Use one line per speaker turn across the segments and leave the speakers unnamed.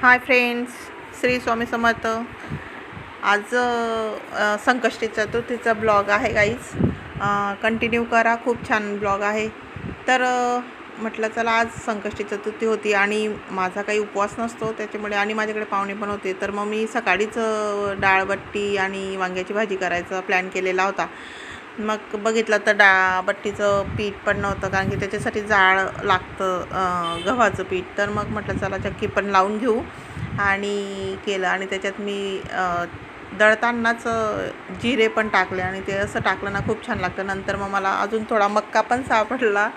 Hi friends Shri Swami Samarth. आज संकष्टी चतुर्थीचा ब्लॉग आहे गाईज कंटिन्यू करा. खूप छान ब्लॉग आहे. तर म्हटलं चला आज संकष्टी चतुर्थी होती आणि माझा काही उपवास नसतो त्याच्यामुळे आणि माझ्याकडे पाहुणे पण होते. तर मग मी सकाळीच डाळबट्टी आणि वांग्याची भाजी करायचा प्लॅन केलेला होता. मग बघितलं तर डाळ बट्टीचं पीठ पण नव्हतं कारण की त्याच्यासाठी जाळ लागतं गव्हाचं पीठ. तर मग म्हटलं चला चक्की पण लावून घेऊ. आणि केलं आणि त्याच्यात मी दळतानाच जिरे पण टाकले आणि ते असं टाकलं ना खूप छान लागतं. नंतर मग मला अजून थोडा मक्का पण सापडला.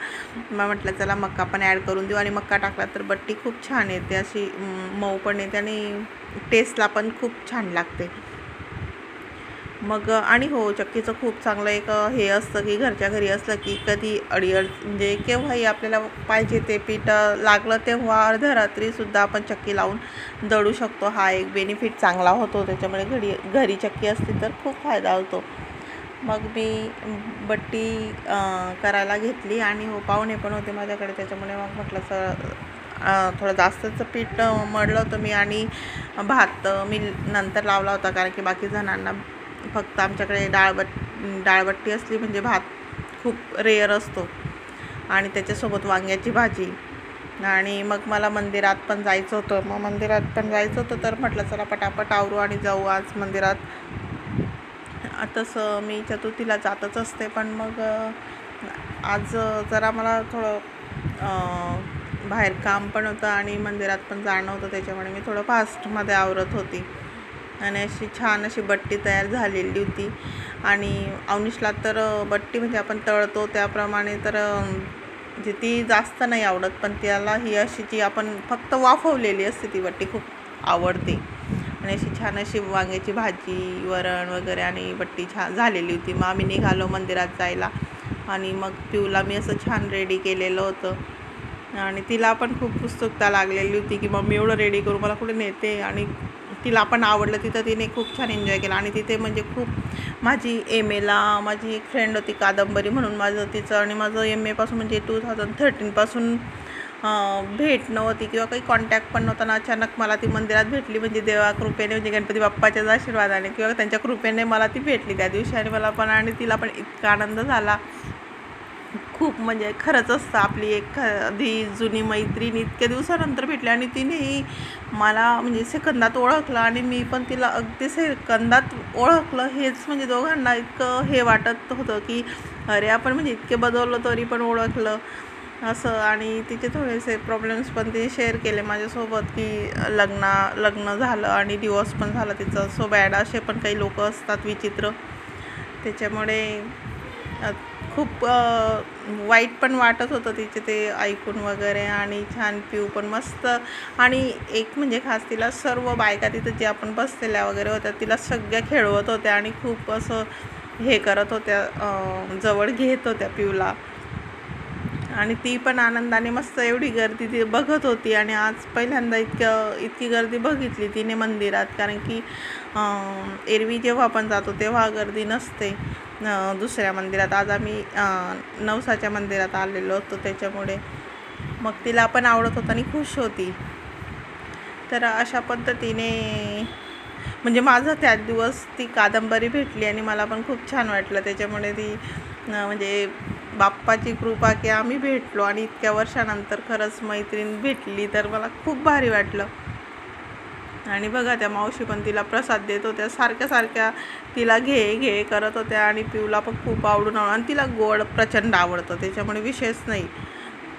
मग म्हटलं चला मक्का पण ॲड करून देऊ. आणि मक्का टाकला तर बट्टी खूप छान येते अशी मऊ पण येते आणि टेस्टला पण खूप छान लागते. मग आणि हो चक्कीचं खूप चांगलं एक हे असतं की घरच्या घरी असलं की कधी अडीअड म्हणजे केव्हाही आपल्याला पाहिजे ते पीठ लागलं तेव्हा अर्ध्या रात्रीसुद्धा आपण चक्की लावून दळू शकतो. हा एक बेनिफिट चांगला होतो. त्याच्यामुळे घडी घरी चक्की असली तर खूप फायदा होतो. मग मी बट्टी करायला घेतली आणि हो पाहुणे पण होते माझ्याकडे. त्याच्यामुळे मग म्हटलं सर थोडं जास्तचं पीठ मळलं होतं मी आणि भात मी नंतर लावला होता कारण की बाकी जणांना फक्त आमच्याकडे डाळबट डाळबट्टी असली म्हणजे भात खूप रेअर असतो. आणि त्याच्यासोबत वांग्याची भाजी. आणि मग मला मंदिरात पण जायचं होतं. मग मंदिरात पण जायचं होतं तर म्हटलं चला पटापट आवरू आणि जाऊ आज मंदिरात. तसं मी चतुर्थीला जातच असते. पण मग आज जरा मला थोडं बाहेर काम पण होतं आणि मंदिरात पण जाणं होतं. त्याच्यामुळे मी थोडं फास्टमध्ये आवरत होती. आणि अशी छान अशी बट्टी तयार झालेली होती. आणि अवनिशला तर बट्टी म्हणजे आपण तळतो त्याप्रमाणे तर म्हणजे ती जास्त नाही आवडत पण त्याला ही अशी जी आपण फक्त वाफवलेली असते ती बट्टी खूप आवडते. आणि अशी छान अशी वांग्याची भाजी वरण वगैरे आणि बट्टी छान झालेली होती. मग आम्ही निघालो मंदिरात जायला आणि मग पिऊला मी असं छान रेडी केलेलं होतं. आणि तिला पण खूप उत्सुकता लागलेली होती की मम्मी एवढं रेडी करू मला कुठे नेते? आणि तिला पण आवडलं. तिथं तिने खूप छान एन्जॉय केला. आणि तिथे म्हणजे खूप माझी एम एला माझी एक फ्रेंड होती कादंबरी म्हणून माझं तिचं आणि माझं एम एपासून म्हणजे टू थाउजंड थर्टीनपासून भेट नव्हती किंवा काही कॉन्टॅक्ट पण नव्हता. ना अचानक मला ती मंदिरात भेटली म्हणजे देवा कृपेने म्हणजे गणपती बाप्पाच्याच आशीर्वादाने किंवा त्यांच्या कृपेने मला ती भेटली त्या दिवशी. आणि मला पण आणि तिला पण इतका आनंद झाला. खूप म्हणजे खरंच असतं आपली एक आधी जुनी मैत्रीण इतक्या दिवसानंतर भेटली आणि तिनेही मला म्हणजे सेकंदात ओळखलं आणि मी पण तिला अगदी सेकंदात ओळखलं. हेच म्हणजे दोघांना इतकं हे वाटत होतं की अरे आपण म्हणजे इतके बदललो तरी पण ओळखलं असं. आणि तिचे थोडेसे प्रॉब्लेम्स पण तिने शेअर केले माझ्यासोबत की लग्ना लग्न झालं आणि डिवोर्स पण झाला तिचं. सो बॅड असे पण काही लोक असतात विचित्र. त्याच्यामुळे खूप वाईट पण वाटत होतं तिचे ते ऐकून वगैरे आणि छान पिऊ पण मस्त. आणि एक म्हणजे खास तिला सर्व बायका तिथं जे आपण बसलेल्या वगैरे होत्या तिला सगळ्या खेळवत होत्या आणि खूप असं हे करत होत्या जवळ घेत होत्या पिऊला. आणि ती पण आनंदाने मस्त एवढी गर्दी ती बघत होती आणि आज पहिल्यांदा इतकं इतकी गर्दी बघितली तिने मंदिरात. कारण की एरवी जेव्हा आपण जातो तेव्हा गर्दी नसते. दुसऱ्या मंदिरात. आज आम्ही नवसाच्या मंदिरात आलेलो होतो. त्याच्यामुळे मग तिला पण आवडत होतं आणि खुश होती. तर अशा पद्धतीने म्हणजे माझं त्याच दिवस ती कादंबरी भेटली आणि मला पण खूप छान वाटलं. त्याच्यामुळे ती म्हणजे बाप्पाची कृपा की आम्ही भेटलो आणि इतक्या वर्षानंतर खरंच मैत्रीण भेटली तर मला खूप भारी वाटलं. आणि बघा त्या मावशी पण तिला प्रसाद देत होत्या. सारख्या सारख्या तिला घे घे करत होत्या आणि पिऊला पण खूप आवडून आवडून आणि तिला गोड प्रचंड आवडतं. त्याच्यामुळे विशेष नाही.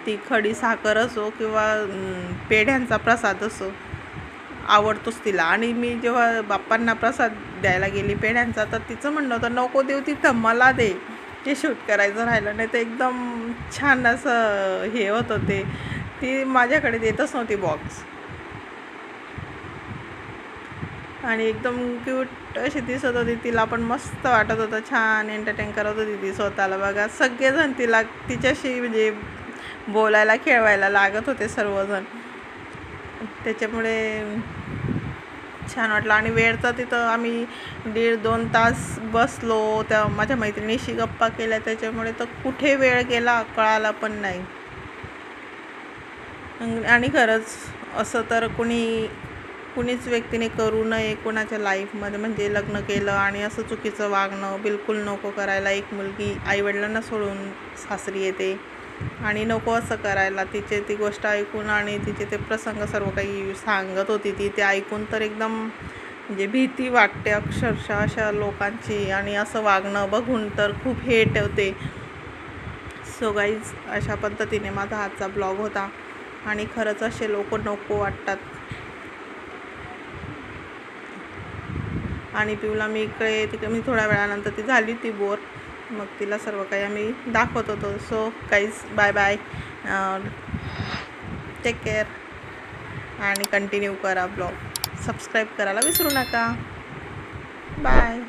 ती खडी साखर असो किंवा पेढ्यांचा प्रसाद असो आवडतोच तिला. आणि मी जेव्हा बाप्पांना प्रसाद द्यायला गेली पेढ्यांचा तर तिचं म्हणणं होतं नको देऊ तिथं मला दे. ते शूट करायचं राहिलं नाही. तर एकदम छान असं हे होतं ते. ती माझ्याकडे देतच नव्हती बॉक्स आणि एकदम क्यूट अशी दिसत होती. तिला पण मस्त वाटत होतं. छान एंटरटेन करत होती ती स्वतःला. बघा सगळेजण तिला तिच्याशी म्हणजे बोलायला खेळवायला लागत होते सर्वजण. त्याच्यामुळे छान वाटलं. आणि वेळ तर तिथं आम्ही दीड दोन तास बसलो. त्या माझ्या मैत्रिणीशी गप्पा केल्या. त्याच्यामुळे तर कुठे वेळ गेला कळाला पण नाही. आणि खरंच असं तर कुणी कुणीच व्यक्तीने करू नये कोणाच्या लाईफमध्ये म्हणजे लग्न केलं आणि असं चुकीचं वागणं बिलकुल नको करायला एक मुलगी आईवडिलांना सोडून सासरी येते. आणि नको असं करायला. तिचे ती गोष्ट ऐकून आणि तिचे ते प्रसंग सर्व काही सांगत होती ती. ते ऐकून तर एकदम म्हणजे भीती वाटते अक्षरशः अशा लोकांची. आणि असं वागणं बघून तर खूप हेट होते सो गाईज अशा पद्धतीने माझा आजचा ब्लॉग होता. आणि खरंच असे लोक नको वाटतात. आणि पिऊला मी इकडे तिकडे मी थोड्या वेळानंतर ती झाली ती बोर. मग तिला सर्व काही आम्ही दाखवत होतो. सो काहीच बाय बाय टेक केअर आणि कंटिन्यू करा ब्लॉग सबस्क्राईब करायला विसरू नका. बाय